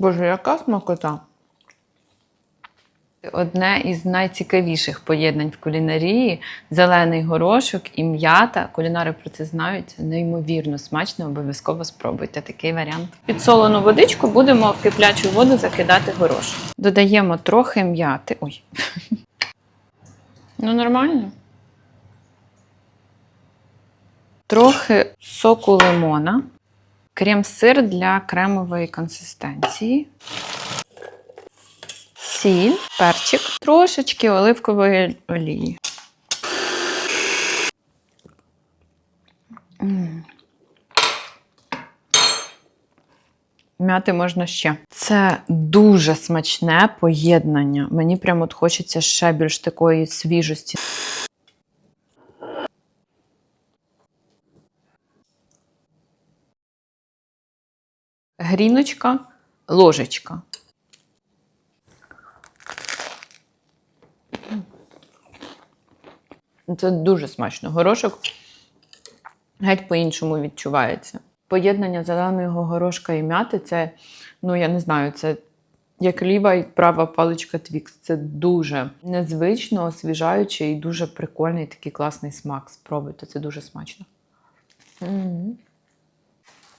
Боже, яка смакота. Одне із найцікавіших поєднань в кулінарії зелений горошок і м'ята. Кулінари про це знають. Неймовірно смачно, обов'язково спробуйте такий варіант. Підсолену водичку будемо в киплячу воду закидати горошок. Додаємо трохи м'яти. Ой. Ну, нормально. Трохи соку лимона, крем-сир для кремової консистенції, сіль, перчик, трошечки оливкової олії. М'яти можна ще. Це дуже смачне поєднання. Мені прямо от хочеться ще більш такої свіжості. Гріночка, ложечка. Це дуже смачно. Горошок геть по-іншому відчувається. Поєднання зеленого горошка і м'яти це, ну я не знаю, це як ліва і права паличка Твікс. Це дуже незвично, освіжаюче і дуже прикольний такий класний смак. Спробуйте, це дуже смачно.